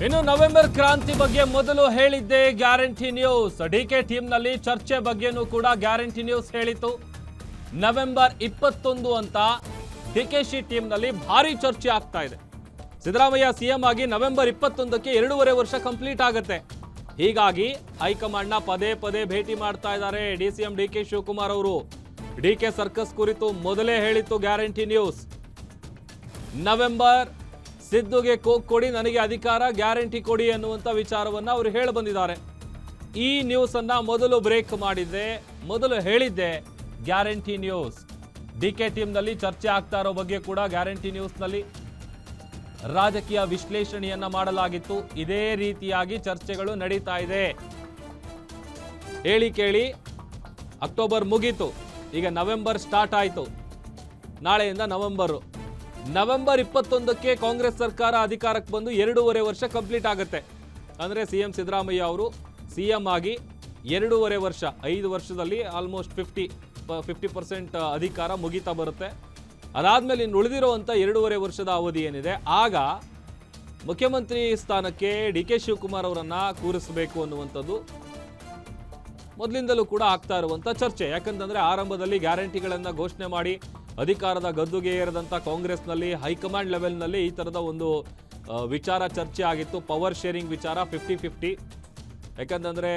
ಇನ್ನು ನವೆಂಬರ್ ಕ್ರಾಂತಿ ಬಗ್ಗೆ ಮೊದಲು ಹೇಳಿದ್ದೆ ಗ್ಯಾರಂಟಿ ನ್ಯೂಸ್. ಡಿಕೆ ಟೀಮ್ನಲ್ಲಿ ಚರ್ಚೆ ಬಗ್ಗೆನೂ ಕೂಡ ಗ್ಯಾರಂಟಿ ನ್ಯೂಸ್ ಹೇಳಿತು ನವೆಂಬರ್ ಇಪ್ಪತ್ತೊಂದು ಅಂತ ಡಿಕೆಶಿ ಟೀಮ್ನಲ್ಲಿ ಭಾರಿ ಚರ್ಚೆ ಆಗ್ತಾ ಇದೆ. ಸಿದ್ದರಾಮಯ್ಯ ಸಿಎಂ ಆಗಿ ನವೆಂಬರ್ ಇಪ್ಪತ್ತೊಂದಕ್ಕೆ ಎರಡೂವರೆ ವರ್ಷ ಕಂಪ್ಲೀಟ್ ಆಗುತ್ತೆ. ಹೀಗಾಗಿ ಹೈಕಮಾಂಡ್ನ ಪದೇ ಪದೇ ಭೇಟಿ ಮಾಡ್ತಾ ಇದ್ದಾರೆ D C M D K Shivakumar ಅವರು. ಡಿ ಕೆ ಸರ್ಕಸ್ ಕುರಿತು ಮೊದಲೇ ಹೇಳಿತ್ತು ಗ್ಯಾರಂಟಿ ನ್ಯೂಸ್. ನವೆಂಬರ್ ಸಿದ್ದುಗೆ ಕೋಕ್ ಕೊಡಿ, ನನಗೆ ಅಧಿಕಾರ, ಗ್ಯಾರಂಟಿ ಕೊಡಿ ಅನ್ನುವಂಥ ವಿಚಾರವನ್ನ ಅವರು ಹೇಳಿ ಬಂದಿದ್ದಾರೆ. ಈ ನ್ಯೂಸ್ ಅನ್ನ ಮೊದಲು ಬ್ರೇಕ್ ಮಾಡಿದ್ದೆ, ಮೊದಲು ಹೇಳಿದ್ದೆ, ಗ್ಯಾರಂಟಿ ನ್ಯೂಸ್. ಡಿ ಕೆ ಟೀಮ್ನಲ್ಲಿ ಚರ್ಚೆ ಆಗ್ತಾ ಇರೋ ಬಗ್ಗೆ ಕೂಡ ಗ್ಯಾರಂಟಿ ನ್ಯೂಸ್ನಲ್ಲಿ ರಾಜಕೀಯ ವಿಶ್ಲೇಷಣೆಯನ್ನು ಮಾಡಲಾಗಿತ್ತು. ಇದೇ ರೀತಿಯಾಗಿ ಚರ್ಚೆಗಳು ನಡೀತಾ ಇದೆ. ಹೇಳಿ ಕೇಳಿ, ಅಕ್ಟೋಬರ್ ಮುಗೀತು. ಈಗ ನವೆಂಬರ್ ಸ್ಟಾರ್ಟ್ ಆಯಿತು. ನಾಳೆಯಿಂದ ನವೆಂಬರು. ನವೆಂಬರ್ ಇಪ್ಪತ್ತೊಂದಕ್ಕೆ ಕಾಂಗ್ರೆಸ್ ಸರ್ಕಾರ ಅಧಿಕಾರಕ್ಕೆ ಬಂದು ಎರಡೂವರೆ ವರ್ಷ ಕಂಪ್ಲೀಟ್ ಆಗುತ್ತೆ. ಅಂದರೆ ಸಿ ಎಂ ಸಿದ್ದರಾಮಯ್ಯ ಅವರು ಸಿ ಎಂ ಆಗಿ ಎರಡೂವರೆ ವರ್ಷ, ಐದು ವರ್ಷದಲ್ಲಿ ಆಲ್ಮೋಸ್ಟ್ ಫಿಫ್ಟಿ ಫಿಫ್ಟಿ ಪರ್ಸೆಂಟ್ ಅಧಿಕಾರ ಮುಗಿತಾ ಬರುತ್ತೆ. ಅದಾದಮೇಲೆ ಇನ್ನು ಉಳಿದಿರುವಂಥ ಎರಡೂವರೆ ವರ್ಷದ ಅವಧಿ ಏನಿದೆ, ಆಗ ಮುಖ್ಯಮಂತ್ರಿ ಸ್ಥಾನಕ್ಕೆ ಡಿ ಕೆ ಶಿವಕುಮಾರ್ ಅವರನ್ನು ಕೂರಿಸಬೇಕು ಅನ್ನುವಂಥದ್ದು ಮೊದಲಿಂದಲೂ ಕೂಡ ಆಗ್ತಾ ಇರುವಂಥ ಚರ್ಚೆ. ಯಾಕಂತಂದರೆ ಆರಂಭದಲ್ಲಿ ಗ್ಯಾರಂಟಿಗಳನ್ನು ಘೋಷಣೆ ಮಾಡಿ ಅಧಿಕಾರದ ಗದ್ದುಗೆ ಏರಿದಂಥ ಕಾಂಗ್ರೆಸ್ನಲ್ಲಿ ಹೈಕಮಾಂಡ್ ಲೆವೆಲ್ನಲ್ಲಿ ಈ ಥರದ ಒಂದು ವಿಚಾರ ಚರ್ಚೆ ಆಗಿತ್ತು. ಪವರ್ ಶೇರಿಂಗ್ ವಿಚಾರ ಫಿಫ್ಟಿ ಫಿಫ್ಟಿ. ಯಾಕಂತಂದರೆ,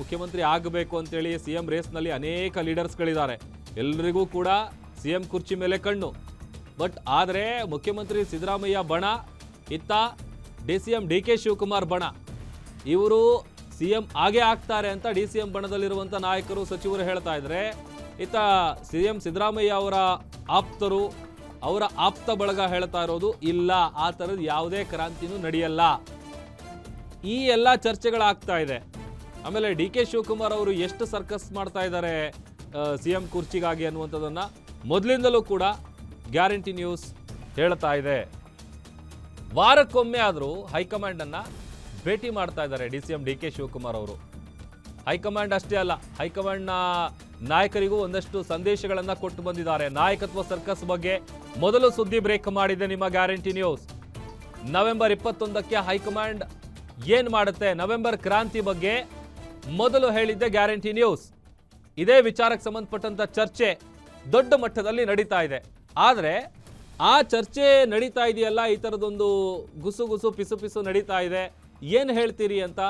ಮುಖ್ಯಮಂತ್ರಿ ಆಗಬೇಕು ಅಂತೇಳಿ ಸಿ ಎಂ ರೇಸ್ನಲ್ಲಿ ಅನೇಕ ಲೀಡರ್ಸ್ಗಳಿದ್ದಾರೆ. ಎಲ್ರಿಗೂ ಕೂಡ ಸಿ ಎಂ ಕುರ್ಚಿ ಮೇಲೆ ಕಣ್ಣು. ಬಟ್ ಆದರೆ ಮುಖ್ಯಮಂತ್ರಿ ಸಿದ್ದರಾಮಯ್ಯ ಬಣ, ಇತ್ತ D C M D K Shivakumar ಬಣ. ಇವರು ಸಿ ಎಂ ಆಗೇ ಆಗ್ತಾರೆ ಅಂತ ಡಿ ಸಿ ಎಂ ಬಣದಲ್ಲಿರುವಂಥ ನಾಯಕರು, ಸಚಿವರು ಹೇಳ್ತಾ ಇದ್ದಾರೆ ಇತ್ತ ಸಿ ಎಂ ಸಿದ್ದರಾಮಯ್ಯ ಅವರ ಆಪ್ತರು ಅವರ ಆಪ್ತ ಬಳಗ ಹೇಳ್ತಾ ಇರೋದು, ಇಲ್ಲ, ಆ ಥರದ ಯಾವುದೇ ಕ್ರಾಂತಿನೂ ನಡೆಯಲ್ಲ. ಈ ಎಲ್ಲ ಚರ್ಚೆಗಳಾಗ್ತಾ ಇದೆ. ಆಮೇಲೆ ಡಿ ಕೆ ಶಿವಕುಮಾರ್ ಅವರು ಎಷ್ಟು ಸರ್ಕಸ್ ಮಾಡ್ತಾ ಇದ್ದಾರೆ ಸಿ ಎಂ ಕುರ್ಚಿಗಾಗಿ ಅನ್ನುವಂಥದ್ದನ್ನು ಮೊದಲಿಂದಲೂ ಕೂಡ ಗ್ಯಾರಂಟಿ ನ್ಯೂಸ್ ಹೇಳ್ತಾ ಇದೆ. ವಾರಕ್ಕೊಮ್ಮೆ ಆದರೂ ಹೈಕಮಾಂಡನ್ನು ಭೇಟಿ ಮಾಡ್ತಾ ಇದ್ದಾರೆ D C M D K Shivakumar ಅವರು. ಹೈಕಮಾಂಡ್ ಅಷ್ಟೇ ಅಲ್ಲ, ಹೈಕಮಾಂಡ್ನ ನಾಯಕರಿಗೂ ಒಂದಷ್ಟು ಸಂದೇಶಗಳನ್ನು ಕೊಟ್ಟು ಬಂದಿದ್ದಾರೆ. ನಾಯಕತ್ವ ಸರ್ಕಸ್ ಬಗ್ಗೆ ಮೊದಲು ಸುದ್ದಿ ಬ್ರೇಕ್ ಮಾಡಿದೆ ನಿಮ್ಮ ಗ್ಯಾರಂಟಿ ನ್ಯೂಸ್. ನವೆಂಬರ್ ಇಪ್ಪತ್ತೊಂದಕ್ಕೆ ಹೈಕಮಾಂಡ್ ಏನ್ ಮಾಡುತ್ತೆ? ನವೆಂಬರ್ ಕ್ರಾಂತಿ ಬಗ್ಗೆ ಮೊದಲು ಹೇಳಿದ್ದೆ ಗ್ಯಾರಂಟಿ ನ್ಯೂಸ್. ಇದೇ ವಿಚಾರಕ್ಕೆ ಸಂಬಂಧಪಟ್ಟಂತ ಚರ್ಚೆ ದೊಡ್ಡ ಮಟ್ಟದಲ್ಲಿ ನಡೀತಾ ಇದೆ. ಆದರೆ ಆ ಚರ್ಚೆ ನಡೀತಾ ಇದೆಯಲ್ಲ? ಈ ಥರದೊಂದು ಗುಸು ಗುಸು ಪಿಸು ಪಿಸು ನಡೀತಾ ಇದೆ. ಏನು ಹೇಳ್ತೀರಿ ಅಂತ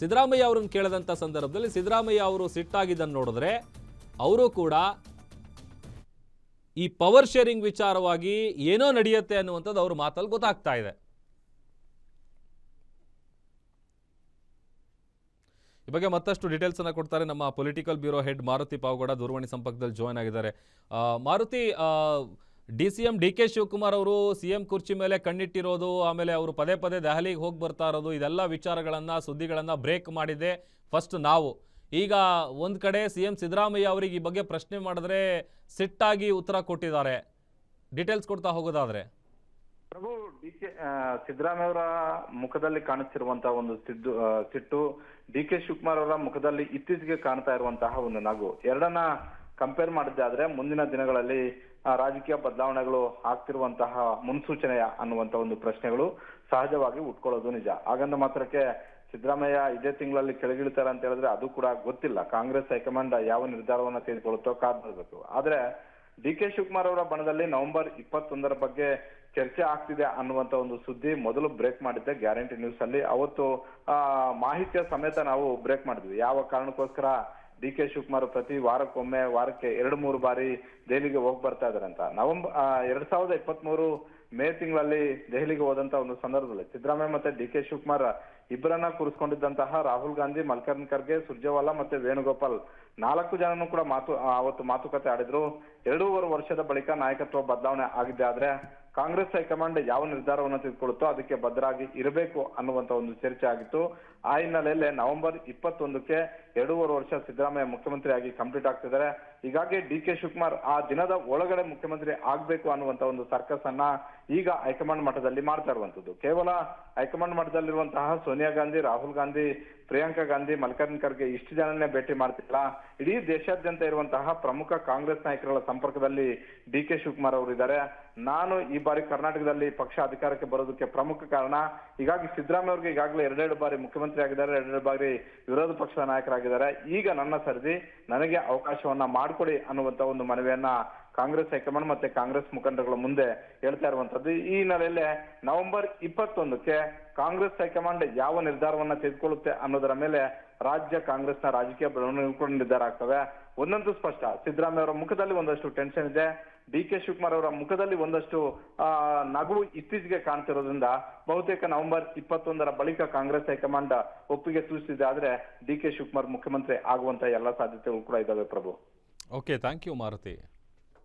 ಸಿದ್ದರಾಮಯ್ಯ ಅವ್ರನ್ನ ಕೇಳಿದಂಥ ಸಂದರ್ಭದಲ್ಲಿ ಸಿದ್ದರಾಮಯ್ಯ ಅವರು ಸಿಟ್ಟಾಗಿದ್ದನ್ನು ನೋಡಿದ್ರೆ ಅವರು ಕೂಡ ಈ ಪವರ್ ಶೇರಿಂಗ್ ವಿಚಾರವಾಗಿ ಏನೋ ನಡೆಯುತ್ತೆ ಅನ್ನುವಂಥದ್ದು ಅವ್ರ ಮಾತಲ್ಲಿ ಗೊತ್ತಾಗ್ತಾ ಇದೆ. ಈ ಬಗ್ಗೆ ಮತ್ತಷ್ಟು ಡೀಟೇಲ್ಸ್ ಅನ್ನ ಕೊಡ್ತಾರೆ ನಮ್ಮ political bureau head Maruthi Pavagowda ದೂರವಾಣಿ ಸಂಪರ್ಕದಲ್ಲಿ ಜಾಯ್ನ್ ಆಗಿದ್ದಾರೆ. Maruthi D C M D K Shivakumar ಅವರು ಸಿ ಎಂ ಕುರ್ಚಿ ಮೇಲೆ ಕಣ್ಣಿಟ್ಟಿರೋದು, ಆಮೇಲೆ ಅವರು ಪದೇ ಪದೇ ದೆಹಲಿಗೆ ಹೋಗಿ ಬರ್ತಾ ಇರೋದು, ಇದೆಲ್ಲ ವಿಚಾರಗಳನ್ನು, ಸುದ್ದಿಗಳನ್ನು ಬ್ರೇಕ್ ಮಾಡಿದೆ ಫಸ್ಟ್ ನಾವು. ಈಗ ಒಂದು ಕಡೆ ಸಿ ಎಂ ಸಿದ್ದರಾಮಯ್ಯ ಅವರಿಗೆ ಈ ಬಗ್ಗೆ ಪ್ರಶ್ನೆ ಮಾಡಿದ್ರೆ ಸಿಟ್ಟಾಗಿ ಉತ್ತರ ಕೊಟ್ಟಿದ್ದಾರೆ. ಡೀಟೇಲ್ಸ್ ಕೊಡ್ತಾ ಹೋಗೋದಾದ್ರೆ. ಪ್ರಭು, ಡಿ ಕೆ ಸಿದ್ದರಾಮಯ್ಯ ಅವರ ಮುಖದಲ್ಲಿ ಕಾಣಿಸ್ತಿರುವಂತಹ ಒಂದು ಸಿದ್ದು ಸಿಟ್ಟು, ಡಿ ಕೆ ಶಿವಕುಮಾರ್ ಅವರ ಮುಖದಲ್ಲಿ ಇತ್ತೀಚೆಗೆ ಕಾಣ್ತಾ ಇರುವಂತಹ ಒಂದು ನಗು. ಎರಡನ್ನ ಕಂಪೇರ್ ಮಾಡಿದ್ದಾದ್ರೆ ಮುಂದಿನ ದಿನಗಳಲ್ಲಿ ರಾಜಕೀಯ ಬದಲಾವಣೆಗಳು ಆಗ್ತಿರುವಂತಹ ಮುನ್ಸೂಚನೆಯ ಅನ್ನುವಂತ ಒಂದು ಪ್ರಶ್ನೆಗಳು ಸಹಜವಾಗಿ ಉಟ್ಕೊಳ್ಳೋದು ನಿಜ. ಹಾಗಂದ ಮಾತ್ರಕ್ಕೆ ಸಿದ್ದರಾಮಯ್ಯ ಇದೇ ತಿಂಗಳಲ್ಲಿ ಕೆಳಗಿಳಿತಾರೆ ಅಂತ ಹೇಳಿದ್ರೆ ಅದು ಕೂಡ ಗೊತ್ತಿಲ್ಲ. ಕಾಂಗ್ರೆಸ್ ಹೈಕಮಾಂಡ್ ಯಾವ ನಿರ್ಧಾರವನ್ನ ತೆಗೆದುಕೊಳ್ಳುತ್ತೋ ಕಾದ್ ನೋಡ್ಬೇಕು. ಆದ್ರೆ ಡಿ ಕೆ ಶಿವಕುಮಾರ್ ಅವರ ಬಣದಲ್ಲಿ ನವೆಂಬರ್ ಇಪ್ಪತ್ತೊಂದರ ಬಗ್ಗೆ ಚರ್ಚೆ ಆಗ್ತಿದೆ ಅನ್ನುವಂತ ಒಂದು ಸುದ್ದಿ ಮೊದಲು ಬ್ರೇಕ್ ಮಾಡಿದ್ದೆ ಗ್ಯಾರಂಟಿ ನ್ಯೂಸ್ ಅಲ್ಲಿ. ಅವತ್ತು, ಆ, ಮಾಹಿತಿಯ ಸಮೇತ ನಾವು ಬ್ರೇಕ್ ಮಾಡಿದ್ವಿ. ಯಾವ ಕಾರಣಕ್ಕೋಸ್ಕರ ಡಿ ಕೆ ಶಿವಕುಮಾರ್ ಪ್ರತಿ ವಾರಕ್ಕೊಮ್ಮೆ ವಾರಕ್ಕೆ ಎರಡು ಮೂರು ಬಾರಿ ದೆಹಲಿಗೆ ಹೋಗಿ ಬರ್ತಾ ಇದಾರೆ ಅಂತ. ನವೆಂಬರ್ ಎರಡ್ ಸಾವಿರದ ಇಪ್ಪತ್ತ್ ಮೂರು ಮೇ ತಿಂಗಳಲ್ಲಿ ದೆಹಲಿಗೆ ಹೋದಂತ ಒಂದು ಸಂದರ್ಭದಲ್ಲಿ ಸಿದ್ದರಾಮಯ್ಯ ಮತ್ತೆ ಡಿ ಕೆ ಶಿವಕುಮಾರ್ ಇಬ್ಬರನ್ನ ಕೂರಿಸ್ಕೊಂಡಿದ್ದಂತಹ ರಾಹುಲ್ ಗಾಂಧಿ ಮಲ್ಕರ್ನ್ ಖರ್ಗೆ, ಸುರ್ಜೇವಾಲಾ ಮತ್ತೆ ವೇಣುಗೋಪಾಲ್ ನಾಲ್ಕು ಜನನು ಕೂಡ ಮಾತು ಅವತ್ತು ಮಾತುಕತೆ ಆಡಿದ್ರು. ಎರಡೂವರೆ ವರ್ಷದ ಬಳಿಕ ನಾಯಕತ್ವ ಬದಲಾವಣೆ ಆಗಿದೆ ಆದ್ರೆ ಕಾಂಗ್ರೆಸ್ ಹೈಕಮಾಂಡ್ ಯಾವ ನಿರ್ಧಾರವನ್ನು ತೆಗೆದುಕೊಳ್ಳುತ್ತೋ ಅದಕ್ಕೆ ಭದ್ರಾಗಿ ಇರಬೇಕು ಅನ್ನುವಂತ ಒಂದು ಚರ್ಚೆ ಆಗಿತ್ತು. ಆ ಹಿನ್ನೆಲೆಯಲ್ಲಿ ನವೆಂಬರ್ ಇಪ್ಪತ್ತೊಂದಕ್ಕೆ ಎರಡೂವರೆ ವರ್ಷ ಸಿದ್ದರಾಮಯ್ಯ ಮುಖ್ಯಮಂತ್ರಿಯಾಗಿ ಕಂಪ್ಲೀಟ್ ಆಗ್ತಿದ್ದಾರೆ. ಹೀಗಾಗಿ ಡಿ ಕೆ ಶಿವಕುಮಾರ್ ಆ ದಿನದ ಒಳಗಡೆ ಮುಖ್ಯಮಂತ್ರಿ ಆಗ್ಬೇಕು ಅನ್ನುವಂತ ಒಂದು ಸರ್ಕಸ್ ಅನ್ನ ಈಗ ಹೈಕಮಾಂಡ್ ಮಟ್ಟದಲ್ಲಿ ಮಾಡ್ತಾ ಇರುವಂತದ್ದು. ಕೇವಲ ಹೈಕಮಾಂಡ್ ಮಟ್ಟದಲ್ಲಿರುವಂತಹ ಸೋನಿಯಾ ಗಾಂಧಿ, ರಾಹುಲ್ ಗಾಂಧಿ, ಪ್ರಿಯಾಂಕಾ ಗಾಂಧಿ ಮಲ್ಲಿಕಾರ್ಜುನ್ ಖರ್ಗೆ ಇಷ್ಟು ಜನನೇ ಭೇಟಿ ಮಾಡ್ತಿಲ್ಲ. ಇಡೀ ದೇಶಾದ್ಯಂತ ಇರುವಂತಹ ಪ್ರಮುಖ ಕಾಂಗ್ರೆಸ್ ನಾಯಕರುಗಳ ಸಂಪರ್ಕದಲ್ಲಿ ಡಿ ಕೆ ಶಿವಕುಮಾರ್ ಅವರು ಇದ್ದಾರೆ ನಾನು ಈ ಬಾರಿ ಕರ್ನಾಟಕದಲ್ಲಿ ಪಕ್ಷ ಅಧಿಕಾರಕ್ಕೆ ಬರೋದಕ್ಕೆ ಪ್ರಮುಖ ಕಾರಣ, ಹೀಗಾಗಿ ಸಿದ್ದರಾಮಯ್ಯ ಅವರಿಗೆ ಈಗಾಗಲೇ ಎರಡೆರಡು ಬಾರಿ ಮುಖ್ಯಮಂತ್ರಿ ಆಗಿದ್ದಾರೆ, ಎರಡೆರಡು ಬಾರಿ ವಿರೋಧ ಪಕ್ಷದ ನಾಯಕರಾಗಿದ್ದಾರೆ. ಈಗ ನನ್ನ ಸರದಿ, ನನಗೆ ಅವಕಾಶವನ್ನ ಮಾಡಿಕೊಡಿ ಅನ್ನುವಂತ ಒಂದು ಮನವಿಯನ್ನ ಕಾಂಗ್ರೆಸ್ ಹೈಕಮಾಂಡ್ ಮತ್ತೆ ಕಾಂಗ್ರೆಸ್ ಮುಖಂಡಗಳ ಮುಂದೆ ಹೇಳ್ತಾ ಇರುವಂತದ್ದು. ಈ ಹಿನ್ನೆಲೆಯಲ್ಲಿ ನವೆಂಬರ್ ಇಪ್ಪತ್ತೊಂದಕ್ಕೆ ಕಾಂಗ್ರೆಸ್ ಹೈಕಮಾಂಡ್ ಯಾವ ನಿರ್ಧಾರವನ್ನ ತೆಗೆದುಕೊಳ್ಳುತ್ತೆ ಅನ್ನೋದರ ಮೇಲೆ ರಾಜ್ಯ ಕಾಂಗ್ರೆಸ್ನ ರಾಜಕೀಯ ಬೆಳವಣಿಗೆ ನಿರ್ಧಾರ ಆಗ್ತವೆ. ಒಂದಂತೂ ಸ್ಪಷ್ಟ. ಸಿದ್ದರಾಮಯ್ಯ ಅವರ ಮುಖದಲ್ಲಿ ಒಂದಷ್ಟು ಟೆನ್ಷನ್ ಇದೆ. ಡಿ ಕೆ ಶಿವಕುಮಾರ್ ಅವರ ಮುಖದಲ್ಲಿ ಒಂದಷ್ಟು, ಆ, ನಗು ಇತ್ತೀಚೆಗೆ ಕಾಣ್ತಿರೋದ್ರಿಂದ ಬಹುತೇಕ ನವೆಂಬರ್ ಇಪ್ಪತ್ತೊಂದರ ಬಳಿಕ ಕಾಂಗ್ರೆಸ್ ಹೈಕಮಾಂಡ್ ಒಪ್ಪಿಗೆ ಸೂಚಿಸಿದೆ. ಆದ್ರೆ ಡಿ ಕೆ ಶಿವಕುಮಾರ್ ಮುಖ್ಯಮಂತ್ರಿ ಆಗುವಂತ ಎಲ್ಲ ಸಾಧ್ಯತೆಗಳು ಕೂಡ ಇದಾವೆ Prabhu. Okay thank you Maruthi.